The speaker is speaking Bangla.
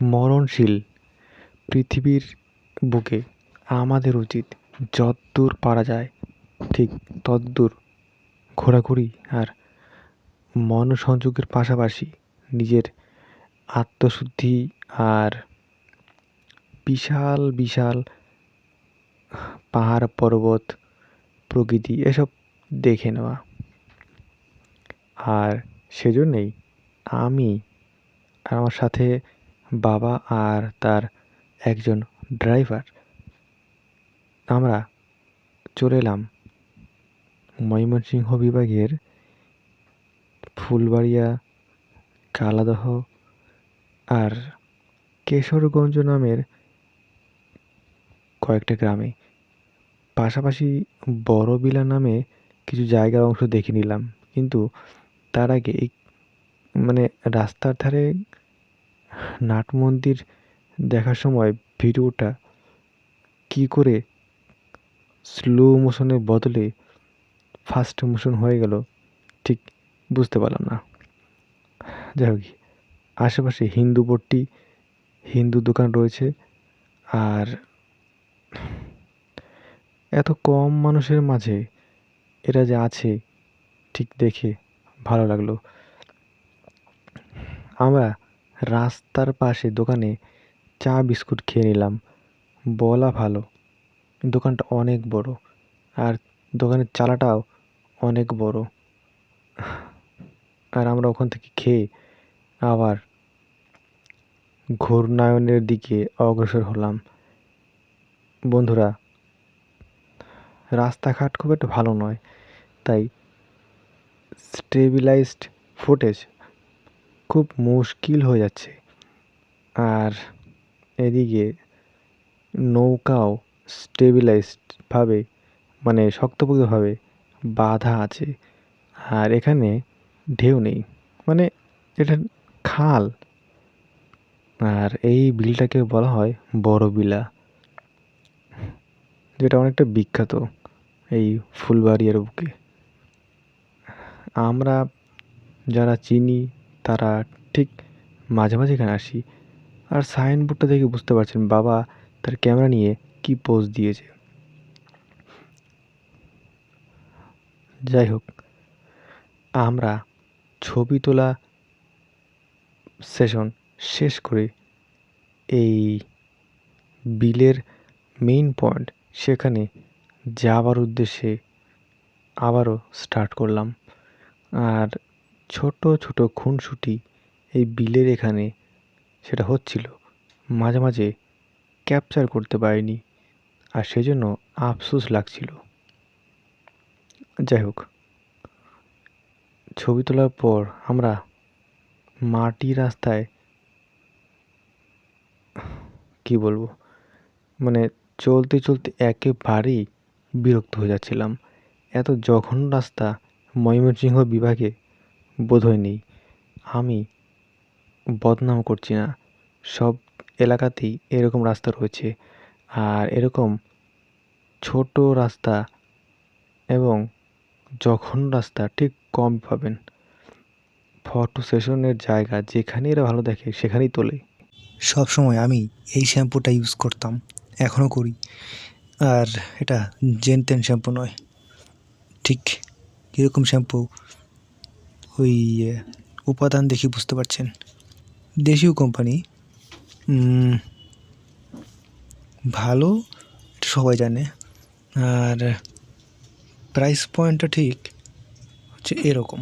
মরণশীল পৃথিবীর বুকে আমাদের উচিত যদ্দূর পারা যায়, ঠিক তদ্দূর ঘোরাঘুরি আর মনসংযোগের পাশাপাশি নিজের আত্মশুদ্ধি আর বিশাল বিশাল পাহাড়, পর্বত, প্রকৃতি এসব দেখে নেওয়া। আর সেজন্যেই আমি আর আমার সাথে বাবা আর তার একজন ড্রাইভার। আমরা চলে এলাম ময়মনসিংহ বিভাগের ফুলবাড়িয়া, কালাদহ আর কেশরগঞ্জ নামের কয়েকটা গ্রামে। পাশাপাশি বড়বিলা নামে কিছু জায়গার অংশ দেখে নিলাম। কিন্তু তার আগে মানে রাস্তার ধারে নাট মন্দির দেখার সময় ভিডিওটা কী করে স্লো মোশনের বদলে ফাস্ট মোশন হয়ে গেল, ঠিক বুঝতে পারলাম না। যাই হোক, আশেপাশে হিন্দু পট্টি, হিন্দু দোকান রয়েছে আর এত কম মানুষের মাঝে এরা যে আছে, ঠিক দেখে ভালো লাগল। আমরা রাস্তার পাশে দোকানে চা বিস্কুট খেয়ে নিলাম। বলা ভালো, দোকানটা অনেক বড় আর দোকানের চালাটাও অনেক বড়। আর আমরা ওখান থেকে খেয়ে আবার ঘূর্ণায়নের দিকে অগ্রসর হলাম। বন্ধুরা, রাস্তাঘাট খুব একটা ভালো নয়, তাই স্টেবিলাইজড ফুটেজ খুব মুশকিল হয়ে যাচ্ছে। আর এদিকে নৌকাও স্টেবিলাইজডভাবে মানে শক্তপোক্তভাবে বাঁধা আছে। আর এখানে ঢেউ নেই মানে এটা খাল। আর এই বিলটাকে বলা হয় বড় বিলা, যেটা অনেকটা বিখ্যাত এই ফুলবাড়িয়ার বুকে। আমরা যারা চিনি তারা ঠিক মাঝে মাঝে এখানে আসি। আর সাইনবোর্ডটা দেখে বুঝতে পারছেন, বাবা তার ক্যামেরা নিয়ে কি পোজ দিয়েছে। যাই হোক আমরা ছবি তোলা সেশন শেষ করে এই বিলের মেইন পয়েন্ট সেখানে যাবার উদ্দেশ্যে আবারও স্টার্ট করলাম। আর ছোট ছোট খুনসুটি এই বিলের এখানে সেটা হচ্ছিল। মাঝে মাঝে ক্যাপচার করতে পারিনি আর সেজন্য আফসোস লাগছিল। যাই হোক, ছবি তোলার পর আমরা মাটি রাস্তায় কি বলব মানে চলতে চলতে একেবারেই বিরক্ত হয়ে যাচ্ছিলাম। এত জঘন্য রাস্তা ময়মনসিংহ বিভাগে বোধহয় নেই। আমি বদনাম করছি না। সব এলাকাতেই এরকম রাস্তা রয়েছে। আর এরকম ছোট রাস্তা এবং যখন রাস্তা ঠিক কম পাবেন। ফটো সেশনের জায়গা যেখানে এরা ভালো দেখে, সেখানেই তোলে। সব সময় আমি এই শ্যাম্পুটা ইউজ করতাম। এখনও করি। আর এটা জেন তেন শ্যাম্পু নয়। ঠিক কীরকম শ্যাম্পু ওই উপাদান দেখি বুঝতে পারছেন। দেশীয় কোম্পানি ভালো সবাই জানে। আর প্রাইস পয়েন্টটা ঠিক হচ্ছে এরকম।